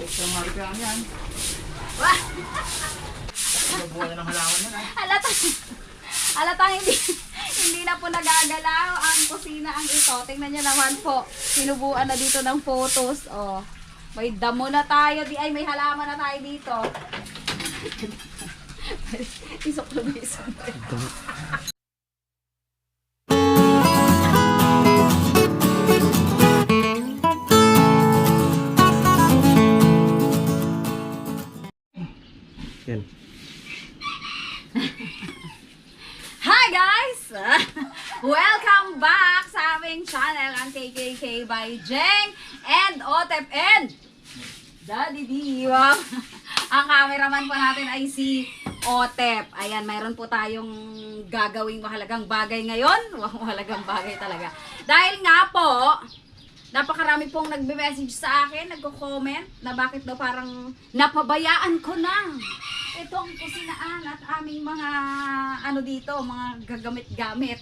Extra marika yan. Wah! Nabuhay na ng halaman yan ah. Halata. Halata hindi hindi na po nagagalaw ang kusina ang ito. Tingnan niyo naman po. Sinubuan na dito ng photos. Oh. May damo na tayo. Di ay may halaman na tayo dito. isok na ba isok? Yan. Hi guys! Welcome back sa aming channel, ang KKK by Jeng and Otep and Daddy D. Wow. ang cameraman po natin ay si Otep. Ayan, mayroon po tayong gagawing mahalagang bagay ngayon. Wow, mahalagang bagay talaga. Dahil nga po, napakarami pong nagbe-message sa akin, nagko-comment na bakit daw parang napabayaan ko na itong kusinaan at aming mga ano dito, mga gagamit-gamit.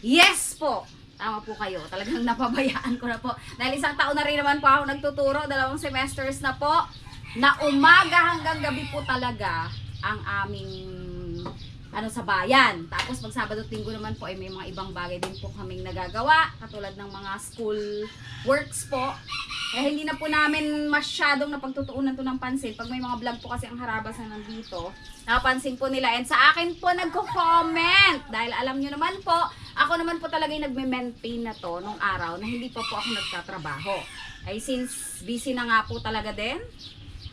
Yes po! Tama po kayo. Talagang napabayaan ko na po. Dahil isang taon na rin naman po ako nagtuturo, dalawang semesters na po, na umaga hanggang gabi po talaga ang aming ano sa bayan. Tapos pag Sabado at Linggo naman po ay may mga ibang bagay din po kaming nagagawa, katulad ng mga school works po. Kaya hindi na po namin masyadong napagtutuunan to ng pansin. Pag may mga vlog po kasi ang harabas na nandito, napansin po nila. And sa akin po nagko-comment. Dahil alam nyo naman po, ako naman po talaga yung nagme-maintain na to nung araw na hindi pa po ako nagtatrabaho. Ay since busy na nga po talaga din.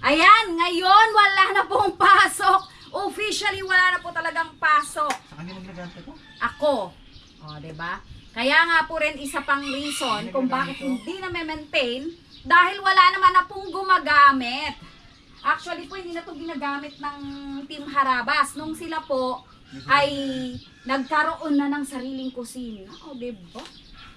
Ayan, ngayon wala na pong pasok. Officially wala na po talagang pasok. Sa kanya maglagante ko. Ako. O, 'di ba? Kaya nga po rin isa pang reason kung bakit hindi na maintain dahil wala naman na pong gumagamit. Actually po, hindi na to ginagamit ng Team Harabas. Nung sila po ay nagkaroon na ng sariling kusina. O, di ba?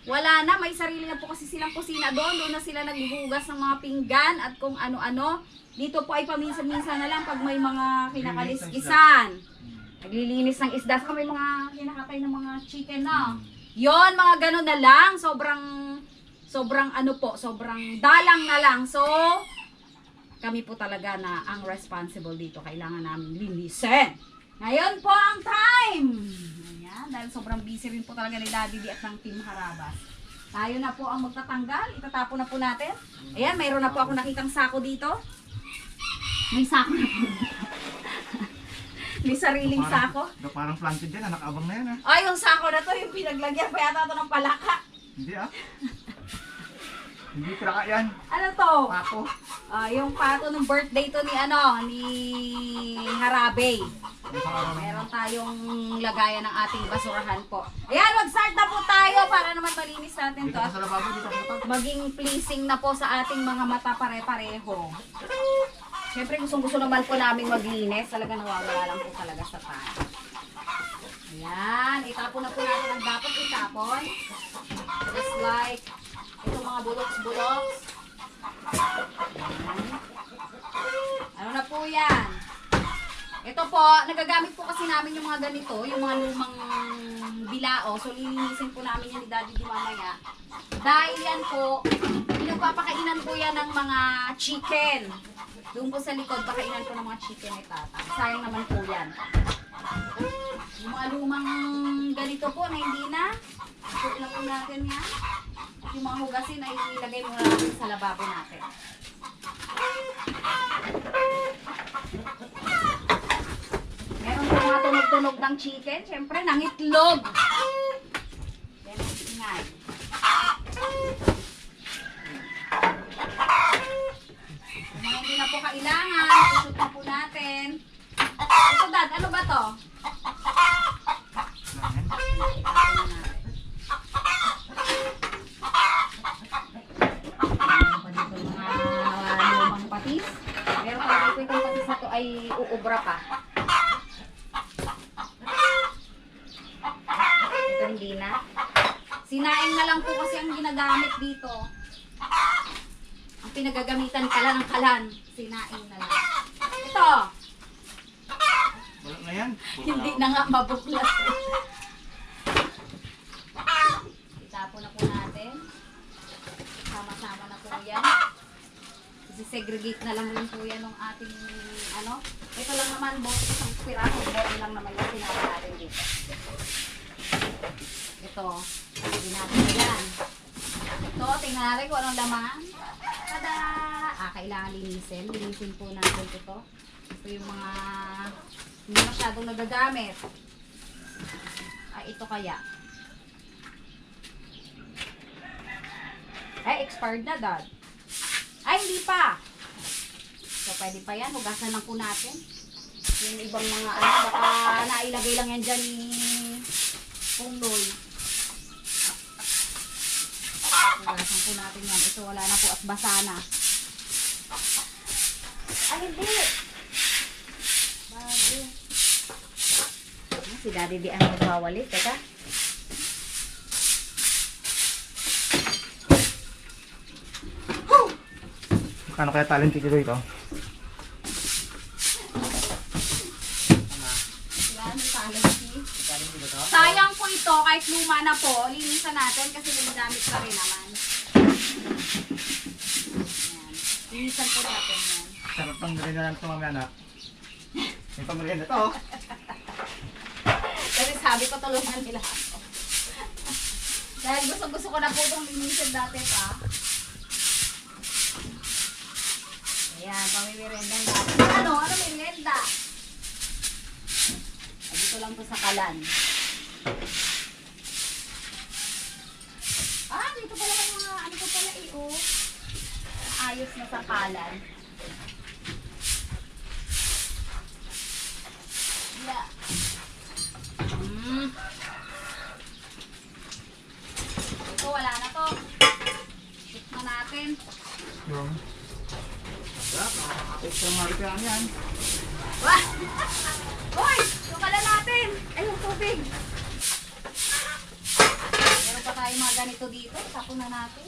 Wala na, may sarili na po kasi silang kusina doon. Doon na sila naghuhugas ng mga pinggan at kung ano-ano. Dito po ay paminsan-minsan na lang pag may mga kinakalis-kisan. Naglilinis ng isda. Saka may mga kinakatay ng mga chicken na. Yon mga ganun na lang. Sobrang, sobrang ano po, sobrang dalang na lang. So, kami po talaga na ang responsible dito. Kailangan namin linisin. Ngayon po ang time! Ayan, dahil sobrang busy rin po talaga ni Daddy D at ng Team Harabas. Tayo na po ang magtatanggal. Itatapon na po natin. Ayan, mayroon na po ako nakitang sako dito. May sako na po. May sariling sako. Parang, parang planted yan, anak abang na yan ah. Ay, yung sako na to, yung pinaglagyan pa yata to ng palaka. Hindi ah. Hindi traka yan. Ano to? Pato. Ah, yung pato ng birthday to ni ano, ni Harabe. Meron tayong lagayan ng ating basurahan po. Ayan, mag-start na po tayo para naman malinis natin Dito to. sa lababo, dito tab. Maging pleasing na po sa ating mga mata pare-pareho. Siyempre, gustong-gusto naman po namin maglinis. Talaga nawawala lang po talaga sa tayo. Ayan, itapon na po natin ang dapat itapon. Just like itong mga buloks-buloks. Ano na po yan? Ito po, nagagamit po kasi namin yung mga ganito, yung mga lumang bilao. So, lilinisin po namin yan ni Daddy di mamaya. Dahil yan po, pinagpapakainan po yan ng mga chicken. Doon po sa likod, pakainan po ng mga chicken ni Tata. Sayang naman po yan. Yung mga lumang ganito po na hindi na, na po natin yan. Yung mga hugasin ay ilagay muna natin sa lababo natin. Meron po mga tunog-tunog ng chicken. Siyempre, ng itlog. Yan ang ingay. Kung mga hindi na po kailangan, susot na po natin. Ito, Dad, ano ba to? Yan. Itapon na natin. Meron pa dito mga lumang patis. Meron pa dito itong patis na to ay uubra pa. Ito hindi na. Sinaing na lang po kasi ang ginagamit dito. Ang pinagagamitan kalan ng kalan. Sinaing na lang. Ito, Wala na yan. hindi na nga mabuklas. Itapon na po natin. Sama-sama na po yan. Isi-segregate na lang rin po yan ng ating, ano. Ito lang naman, bote, isang pirasong bote lang naman yung sinabi natin dito. Ito, hindi natin na yan. Ito, tingnan natin kung anong laman. Tada! Ah, kailangan linisin. Linisin po natin ito. Ito yung mga hindi masyadong nagagamit. Ay, ito kaya. Ay, expired na, Dad. Ay, hindi pa. So, pwede pa yan. Hugasan lang po natin. Yung ibang mga ano, baka nailagay lang yan dyan ni Pungloy. Hugasan po natin yan. Ito, wala na po at basa na. Ay, hindi. Bago. Si Daddy di ang magwawalis. Teka. Kano kaya talent ko ito? Sayang po ito, kahit luma na po, linisan natin kasi ginagamit pa rin naman. Yan. Linisan po natin yan. Sarap pang merienda lang ito mamaya anak. May pamerienda to. Sabi ko tulungan nila ako. Dahil gusto gusto ko na po itong linisan dati pa. Ayan, pamimirienda natin. Ano? Ano merienda? Dito lang po sa kalan. Ah, dito pala may mga ano ko pala eh, oh. Ayos na sa kalan. Yeah. Mm. Ito, wala na to. Natin. Yung. Extra marika yan. Wah! Hoy! Yung kala natin! Ay, yung tubig! Meron pa tayong mga ganito dito. Tapon na natin.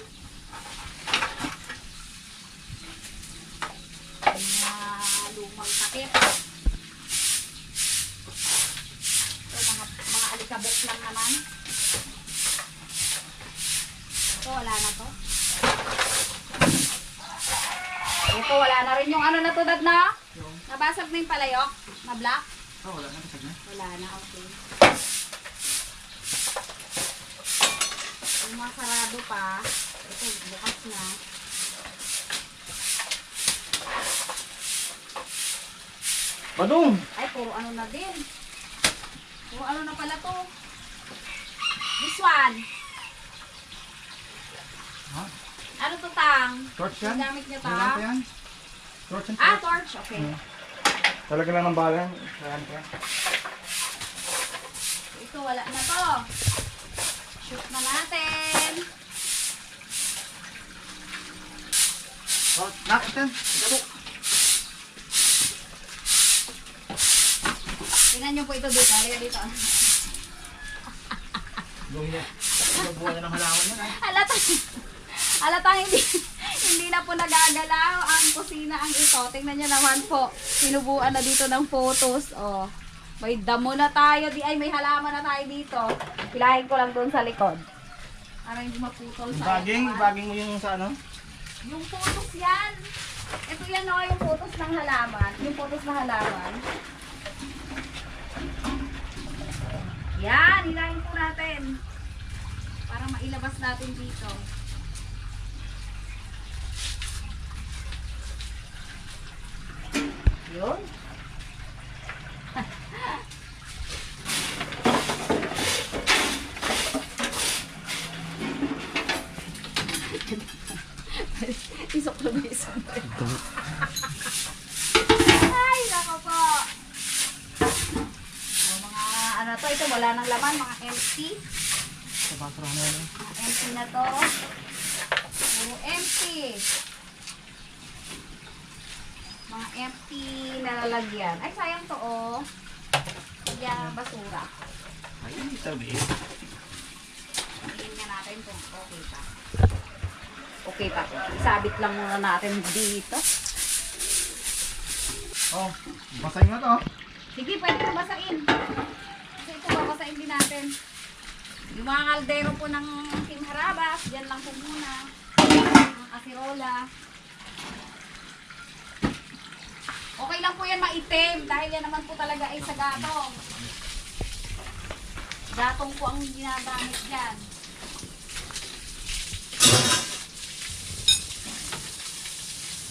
Mga lumang takip. Ito, mga, mga alikabok lang naman. Ito, wala na to. Ito, wala na rin yung ano na dad na? Nabasag na yung palayok na black? Oh, wala na. Kasag na. Wala na, okay. Yung mga sarado pa, ito, bukas na. Badong! Ay, puro ano na din. Puro ano na pala to. This one. Ha? Ano to, Tang? Torch yan? Gamit niyo Ano lang ta? yan? Torch and Ah, torch. torch. Okay. Hmm. Talaga lang ng balang. Saan ka? Ito, wala na to. Shoot na natin. Oh, nak, iten. Ito. Tingnan niyo po ito dito. Halika dito. Yung niya. Bubuhay na ng halaman ah. Halata. Halata hindi hindi na po nagagalaw ang kusina ang ito. Tingnan niyo naman po. Sinubuan na dito ng photos. Oh. May damo na tayo. Di ay may halaman na tayo dito. Pilahin ko lang doon sa likod. Para hindi maputol sa Baging, ayan. baging mo yung sa ano? Yung photos yan. Ito yan o, yung photos ng halaman. Yung photos ng halaman. Yan, hilahin po natin. Para mailabas natin dito. Yun. Basura. Ay, sabi. Tingnan natin kung okay pa. Okay pa. Isabit lang muna natin dito. Oh, basahin mo to. Sige, pwede ko basain. Kasi ito, babasain din natin. Yung mga kaldero po ng Team Harabas, dyan lang po muna. Mga kasirola. po yan maitim dahil yan naman po talaga ay sa gatong. Gatong po ang ginagamit dyan.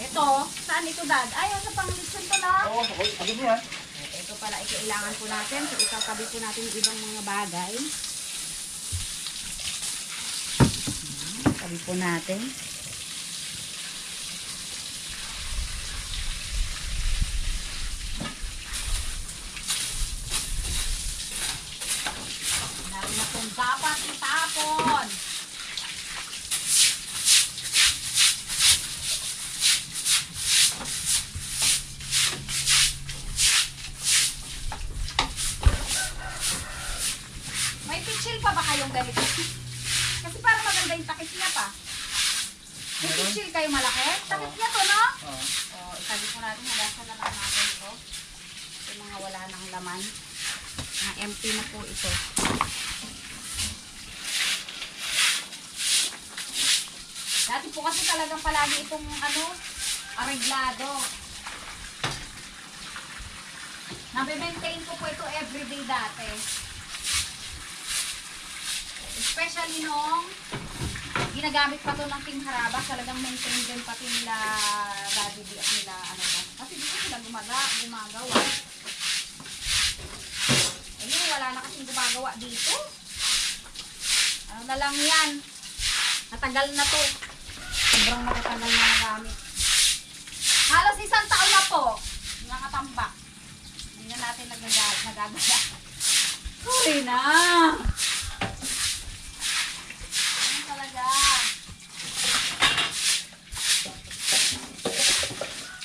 Ito, saan ito dad? Ay, sa pang-listen to na. Oo, okay. Ano mo yan? Ito pala ay kailangan po natin. So, itatabi po natin yung ibang mga bagay. Ayan, Tabi po natin. Dami na pong dapat itapon. May pitchil pa ba kayong ganito? Kasi parang maganda yung takip niya pa. May Meron? pitchil kayo malaki? Takip niya to, no? Oo. O, itabi po natin, hadasan na lang natin ito. Yung mga wala ng laman. Mga empty na po ito. Dati po kasi talagang palagi itong ano, areglado. Nabe-maintain ko po ito everyday dati. Especially nung ginagamit pa to ng Team Haraba, talagang maintain din pati nila Daddy D at nila ano ba. Kasi dito sila gumaga, gumagawa. Ayun, wala na kasing gumagawa dito. Ano na lang yan. Matagal na to. Sobrang matatagal na nagamit. Halos isang taon na po. Nakatambak. Hindi na natin nagagal, nagagala. Sorry na. Ano talaga?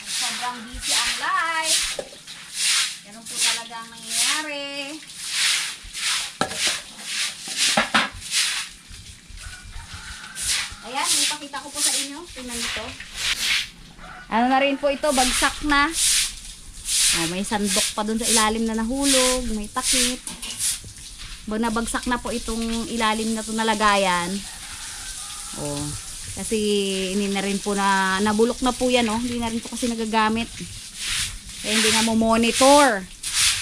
Sobrang busy ang life. Ganun po talaga ang nangyayari. Ayan, sa inyo. Tingnan nito. Ano na rin po ito, bagsak na. Ah, may sandok pa dun sa ilalim na nahulog, may takip. Ba nabagsak na po itong ilalim na to nalagayan. Oh. Kasi hindi na rin po na nabulok na po yan, oh. Hindi na rin po kasi nagagamit. Kaya hindi nga mo monitor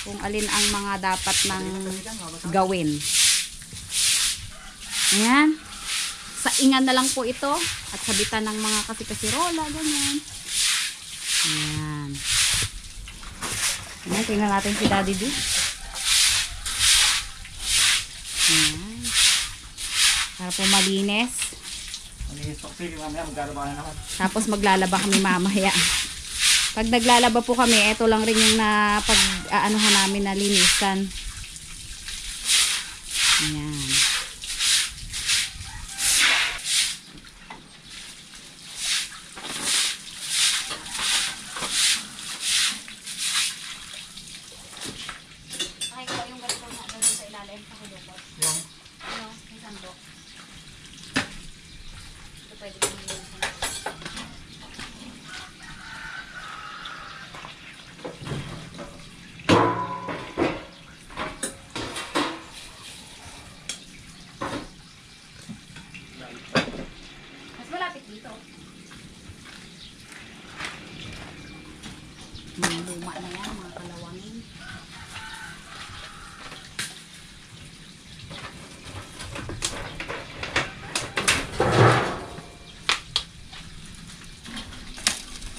kung alin ang mga dapat nang gawin. Ayan. Saingan na lang po ito at sabitan ng mga kasi-kasirola, ganyan. Ayan. Ayan, tingnan natin si Daddy D. Ayan. Para po malinis. Tapos maglalaba kami mamaya. Pag naglalaba po kami, ito lang rin yung na pag aanuhan namin na linisan. Ayan. Okay, ko yung ganito na doon sa ilalim, pakilukot. Yung, Ano, may sandok. Ito pwede kong linisan. Mas malapit dito. Mga luma na yan, mga kalawangin.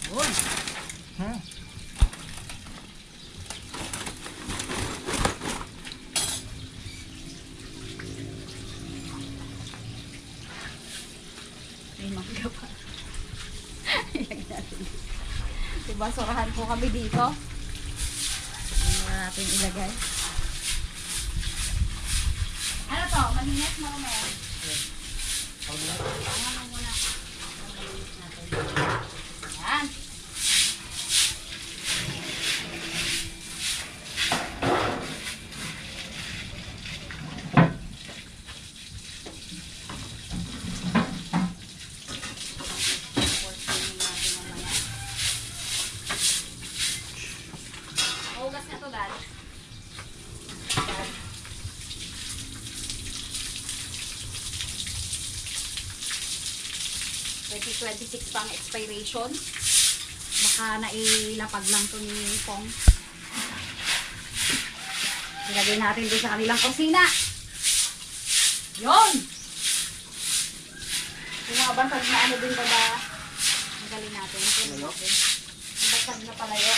Yun. hmm? May mangga pa. Ilagay natin. Diba, surahan po kami dito. Ano na natin ilagay. Ano to? Malinis mo naman. Ano muna? Malinis natin. Yan. Portionin natin mamaya. Hugas na to, Dad. Dad. Twenty twenty-six pa ang expiration. Baka nailapag lang to ni Pong. Ilagay natin doon sa kanilang kusina. Mga bantag na ano din ba ba? Magaling natin. Ano? Bantag na palayo.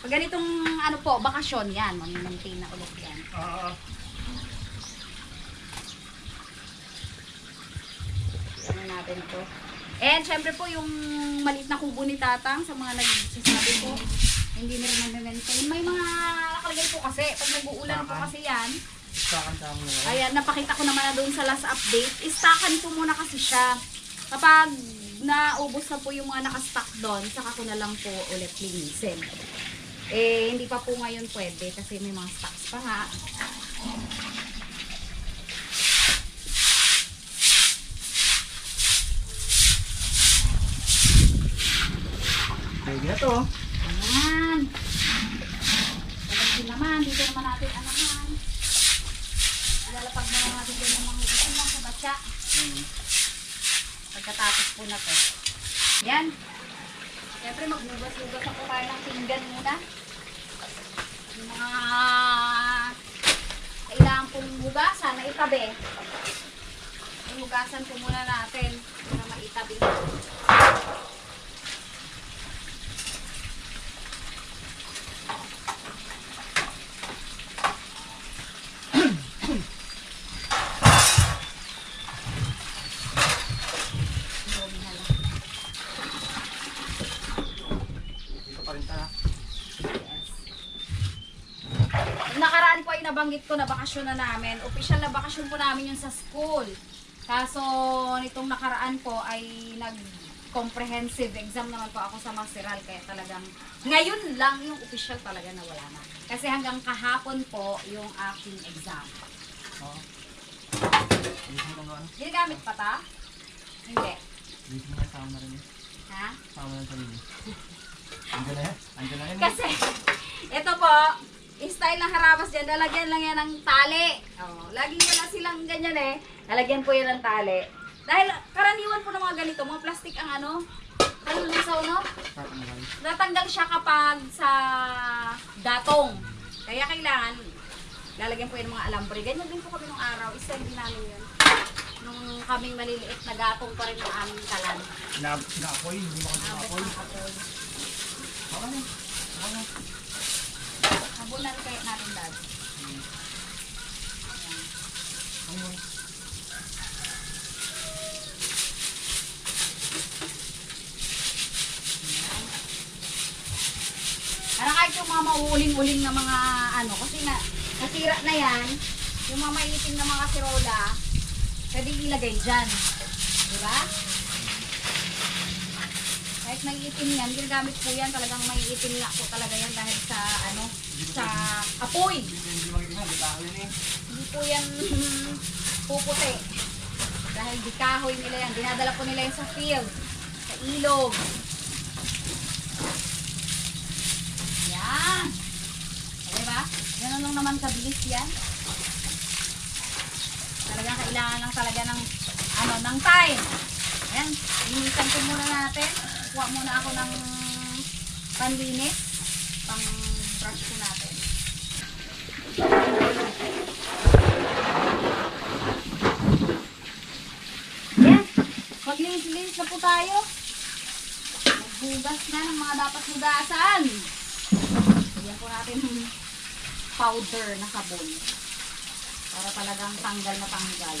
Pag ganitong ano po, bakasyon yan, mamimaintain na ulit yan. Ah, Ano natin to. And syempre po yung maliit na kubo ni Tatang sa mga nagsasabi po, hindi na rin na-maintain. May mga nakalagay po kasi, pag nag-uulan po kasi yan. Ayan, napakita ko naman na doon sa last update. Istakan ko muna kasi siya. Kapag naubos na po yung mga nakastock doon, saka ko na lang po ulit linisin. Eh, hindi pa po ngayon pwede kasi may mga stocks pa nga. To. Ayan. Pagkasin naman, dito naman natin man. Ilalapag na lang natin din ng mga hukusin lang sa batya. Hmm. Pagkatapos po na to. Yan. Siyempre magbugas-bugas ako tayo ng pinggan muna. Yung mga kailangan pong hugasan na itabi. Hugasan po muna natin para maitabi. Dumi na lang. Dito pa rin tayo. Yung nakaraan po ay nabanggit ko na bakasyon na namin. Official na bakasyon po namin yung sa school. Kaso nitong nakaraan po ay nag comprehensive exam naman po ako sa Masteral kaya talagang ngayon lang yung official talaga na wala na. Kasi hanggang kahapon po yung aking exam. Ano? Ginagamit pa ta? Hindi. Dito mo na sama na rin. Ha? Sama na rin. Andiyan na yan. Andiyan na yan. Kasi, ito po, style ng harabas dyan, lalagyan lang yan ng tali. Oh, laging wala silang ganyan eh. Lalagyan po yan ng tali. Dahil karaniwan po ng mga ganito, mga plastic ang ano, kalulusaw no? Tatanggal. Natanggal siya kapag sa datong. Kaya kailangan, lalagyan po yan ng mga alambre. Ganyan din po kami nung araw, isa din namin yun. Nung kaming maliliit na gatong pa rin ng aming kalan. Na, naapoy. Hindi mo kasi Abot naapoy. ng apoy. Baka Habunan kaya natin dad. Para kahit yung mga mauuling-uling na mga ano, kasi na, nasira na yan, yung mga maiitim na mga sirola, pwede ilagay dyan. Di ba? Kahit maiitim yan, ginagamit po yan, talagang maiitim nga po talaga yan dahil sa ano, sa apoy. Hindi po yan puputi. Dahil di kahoy nila yan. Dinadala po nila yan sa field, sa ilog. Yan. Diba? Ganun lang naman kabilis yan. Talagang kailangan lang talaga ng ano, ng time. Ayan, linisan ko muna natin. Kuha muna ako ng panlinis. Pang brush ko natin. Yan. Maglinis-linis na po tayo. Maghugas na ng mga dapat hugasan. Lagyan po natin powder na sabon. Para talagang tanggal na tanggal.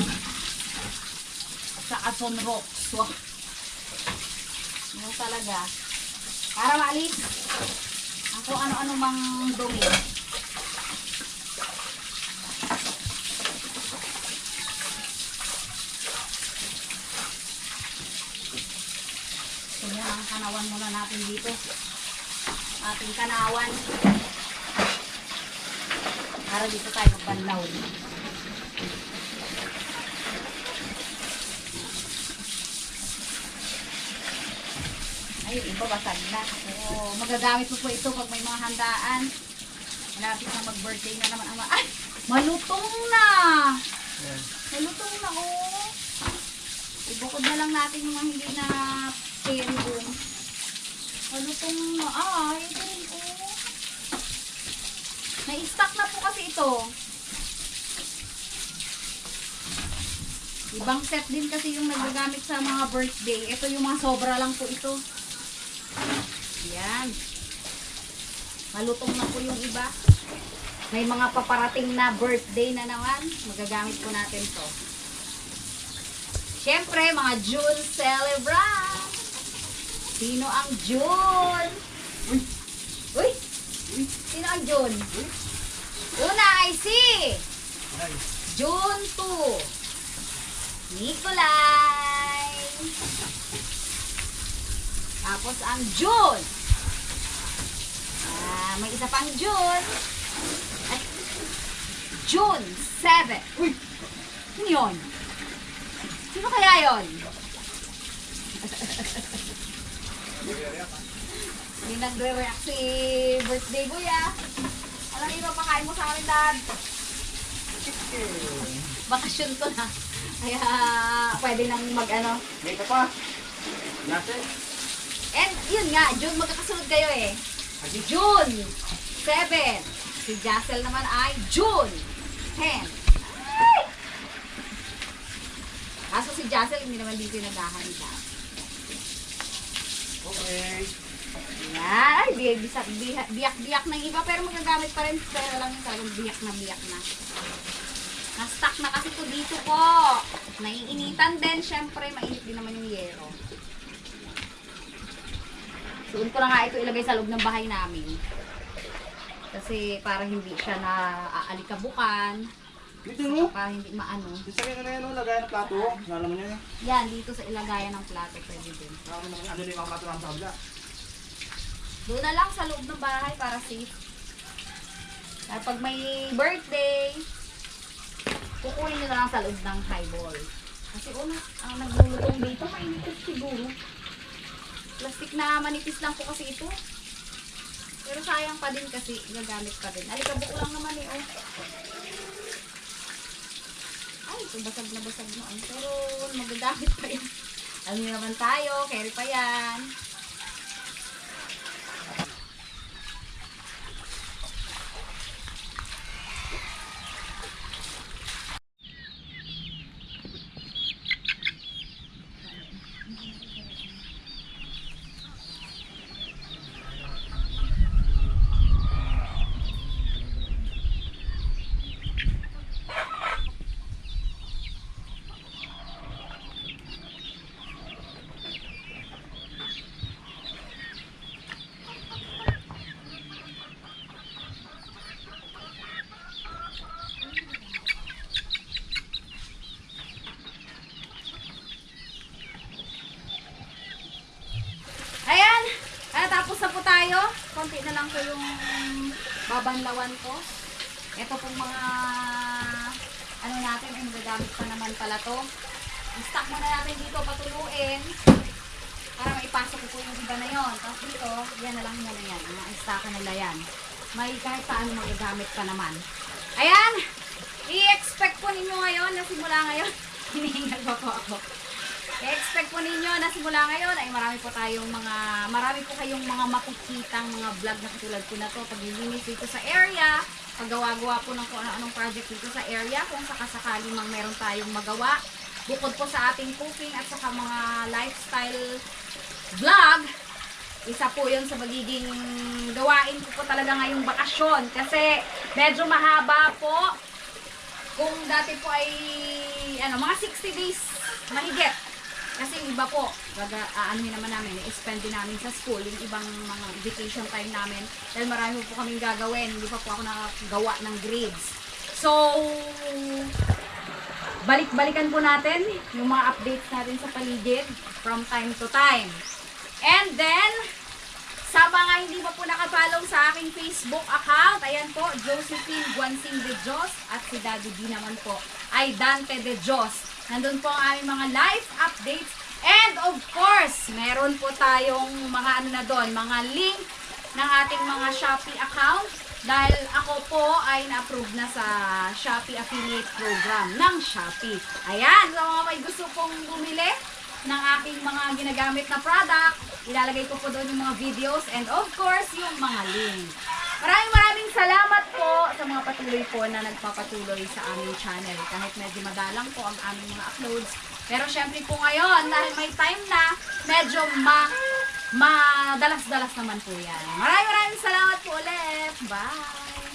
Sa Aton Rocks. Wow. Ano talaga. Para maalis ang kung ano-ano mang dumi. So yan ang kanawan muna natin dito. Ating kanawan. Para dito tayo magbanlaw. Ay, yung iba basag na. Oo, magagamit mo po ito pag may mga handaan. Malapit na mag-birthday na naman ang mga... Ay! Malutong na! May Malutong na oh. Ibukod na lang natin yung mga hindi na boom. Malutong na. Ah, ito rin oh. Na-stock na po kasi ito. Ibang set din kasi yung nagagamit sa mga birthday. Ito yung mga sobra lang po ito. Yan. Malutong na po yung iba. May mga paparating na birthday na naman. Magagamit po natin to. Siyempre, mga June celebrant. Sino ang June? Uy! Uy! Sino ang June? Una ay si June 2. Nikolay. Tapos ang June. Ah, may isa pang June. Ay, June 7. Uy! Ano yun? Sino kaya yun? Hindi nagre-react si birthday boy ah. Alam niyo pakain mo sa akin dad? Bakasyon to na. Kaya pwede nang mag ano. May ka pa. Nasa? And yun nga, June magkakasunod kayo eh. June 7. Si Jassel naman ay June 10. Ay! Kaso si Jassel hindi naman dito yung naghahanda. Okay. Yan. Biyak, biyak, biyak, biyak, ng iba pero magagamit pa rin. Pero lang yung talagang biyak na biyak na. Na-stuck na kasi to dito po. Naiinitan din. Syempre, mainit din naman yung yero. Doon ko na nga ito ilagay sa loob ng bahay namin. Kasi para hindi siya na aalikabukan. Dito no? Para hindi maano. Dito sa kanya na yan, no? Lagayan ng plato. Alam mo niya. Yan, dito sa ilagayan ng plato pwede din. Ano ano yung mga plato ng tabla? Doon na lang sa loob ng bahay para safe. At pag may birthday, kukunin nyo na lang sa loob ng highball. Kasi una, ang naglulutong dito, mainipis siguro. Plastic na manipis lang po kasi ito. Pero sayang pa din kasi, gagamit pa din. Alikabok lang naman eh, oh. Ay, ito basag na basag noon. Pero magagamit pa yan. Alam niyo naman tayo, carry pa yan. Ayan! Ah, tapos na po tayo. Konti na lang po yung babanlawan ko. Ito pong mga ano natin, ay magagamit pa naman pala to. I-stock muna natin dito, patuluin. Para maipasok po yung iba na yon. Tapos dito, yan na lang yan na yan. Stock nila yan. May kahit paano magagamit pa naman. Ayan! I-expect po ninyo ngayon na simula ngayon. Hinihingal pa po ako. I-expect po ninyo na simula ngayon ay marami po tayong mga, marami po kayong mga makikitang mga vlog na katulad ko na to. Paglilinis dito sa area, paggawa-gawa po ng kung ano-anong project dito sa area, kung sakasakali mang meron tayong magawa. Bukod po sa ating cooking at saka mga lifestyle vlog, isa po yun sa magiging gawain ko po talaga ngayong bakasyon. Kasi medyo mahaba po. Kung dati po ay ano, mga 60 days mahigit. Kasi iba po, baga, aanuhin naman namin, i-spend din namin sa school, yung ibang mga vacation time namin. Dahil marami po kaming gagawin, hindi pa po ako nakagawa ng grades. So, balik-balikan po natin yung mga updates natin sa paligid from time to time. And then, sa mga hindi pa po nakapollow sa aking Facebook account, ayan po, Josephine Guansing de Dios at si Daddy D naman po ay Dante de Dios. Nandun po ang aming mga live updates. And of course, meron po tayong mga ano na doon, mga link ng ating mga Shopee account Dahil ako po ay na-approve na sa Shopee Affiliate Program ng Shopee. Ayan, so mga may gusto pong bumili ng aking mga ginagamit na product, ilalagay ko po doon yung mga videos and of course, yung mga link. Maraming maraming salamat po sa mga patuloy po na nagpapatuloy sa aming channel. Kahit medyo madalang po ang aming mga uploads. Pero syempre po ngayon, dahil may time na, medyo ma madalas-dalas naman po yan. Maraming maraming salamat po ulit. Bye!